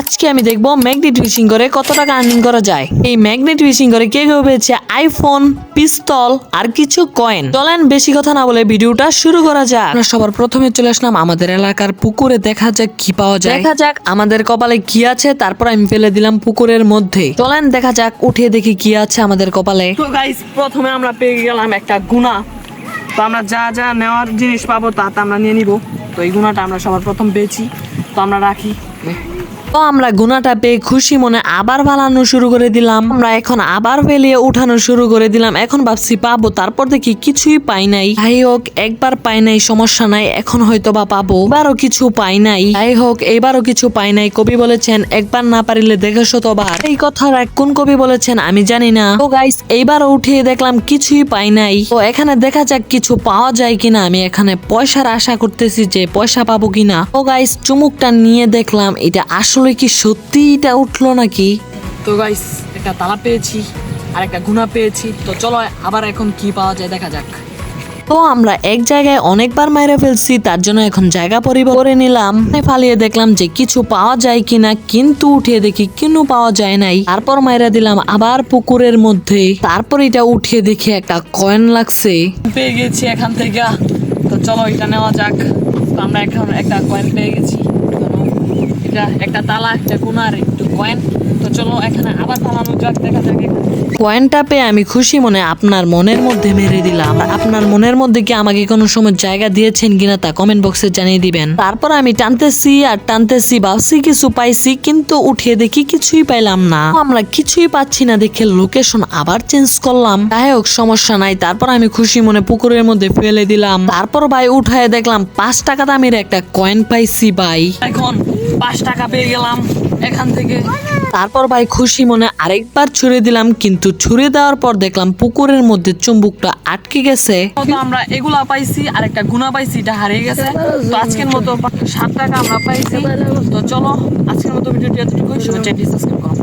আজকে আমি দেখব ম্যাগনেট ফিশিং করে কত টাকা আর্নিং করা যায়। এই ম্যাগনেট ফিশিং করে কে কেউ পেয়েছে আইফোন পিস্তল আর কিছু কয়েন চলেন বেশি কথা না বলে ভিডিওটা শুরু করা যাক। আমরা সবার প্রথমে চলে আসলাম আমাদের এলাকার পুকুরে, দেখা যাক কি পাওয়া যায়। দেখা যাক আমাদের কপালে কি আছে, তারপর আমি ফেলে দিলাম পুকুরের মধ্যে। চলেন দেখা যাক উঠে দেখি কি আছে আমাদের কপালে। তো গাইস প্রথমে আমরা পেয়ে গেলাম একটা গুণা তো আমরা যা যা নেওয়ার জিনিস পাবো তা তা আমরা নিয়ে নিব। তো এই গুণাটা আমরা সবার প্রথম পেয়েছি। তো আমরা রাখি। তো আমরা গুনাটা পেয়ে খুশি মনে আবার বানানো শুরু করে দিলাম। আমরা এখন আবার ফেলিয়ে উঠানো শুরু করে দিলাম। এখন ভাবছি পাবো, তারপর দেখি কিছুই পাই নাই। যাই হোক, একবার পাই নাই, সমস্যা নাই, এখন হয়তো বা পাবো। এবারও কিছু পাই নাই। যাই হোক, এবারও কিছু পাই নাই। কবি বলেছেন, একবার না পারিলে দেখে শতবার এই কথার এক কোন কবি বলেছেন আমি জানি না। তো গাইস এইবারও উঠিয়ে দেখলাম, কিছুই পাই নাই। তো এখানে দেখা যাক কিছু পাওয়া যায় কিনা। আমি এখানে পয়সার আশা করতেছি যে পয়সা পাবো কিনা। তো গাইস চুমুকটা নিয়ে দেখলাম। এটা আসলে কি সত্যি এটা উঠল নাকি? তো গাইস একটা তালা পেয়েছি আর একটা গুণা পেয়েছি। তো চলো আবার এখন কি পাওয়া যায় দেখা যাক। তো আমরা এক জায়গায় অনেকবার মাইরে ফেলছি তার জন্য এখন জায়গা পরিবর্তন করে নিলাম। ফালিয়ে দেখলাম যে কিছু পাওয়া যায় কিনা কিন্তু উঠিয়ে দেখি কিনু পাওয়া যায় নাই। তারপর মাইরা দিলাম আবার পুকুরের মধ্যে। তারপর এটা উঠিয়ে দেখি একটা কয়েন লাগছে। পেয়ে গেছি এখান থেকে। তো চলো এটা নেওয়া যাক। তো আমরা এখন একটা কয়েন পেয়ে গেছি। এটা একটা তালা একটা আর একটু কয়েন। তো চলো এখানে আবার যাক দেখা যাক কয়েনটা পেয়ে আমি খুশি মনে আপনার মনের মধ্যে মেরে দিলাম। আপনার মনের মধ্যে কি আমাকে কোনো সময় জায়গা দিয়েছেন কিনা তা কমেন্ট বক্সে জানিয়ে দিবেন। তারপর আমি টানতেছি আর টানতেছি ভাবছি কিছু পাইছি কিন্তু উঠিয়ে দেখি কিছুই পাইলাম না। আমরা কিছুই পাচ্ছি না দেখে লোকেশন আবার চেঞ্জ করলাম। যাই হোক সমস্যা নাই। তারপর আমি খুশি মনে পুকুরের মধ্যে ফেলে দিলাম। তারপর ভাই উঠায় দেখলাম পাঁচ টাকা দামের একটা কয়েন পাইছি ভাই। এখন পাঁচ টাকা পেয়ে গেলাম এখান থেকে। তারপর ভাই খুশি মনে আরেকবার ছুড়ে দিলাম কিন্তু ছুড়ে দেওয়ার পর দেখলাম পুকুরের মধ্যে চুম্বুকটা আটকে গেছে। আমরা এগুলা পাইছি আর একটা গুণা পাইছি এটা হারিয়ে গেছে। তো আজকের মতো সাত টাকা আমরা পাইছি। তো চলো আজকের মতো ভিডিওটি এতটুকুই। সবাই চ্যানেলটি সাবস্ক্রাইব করো।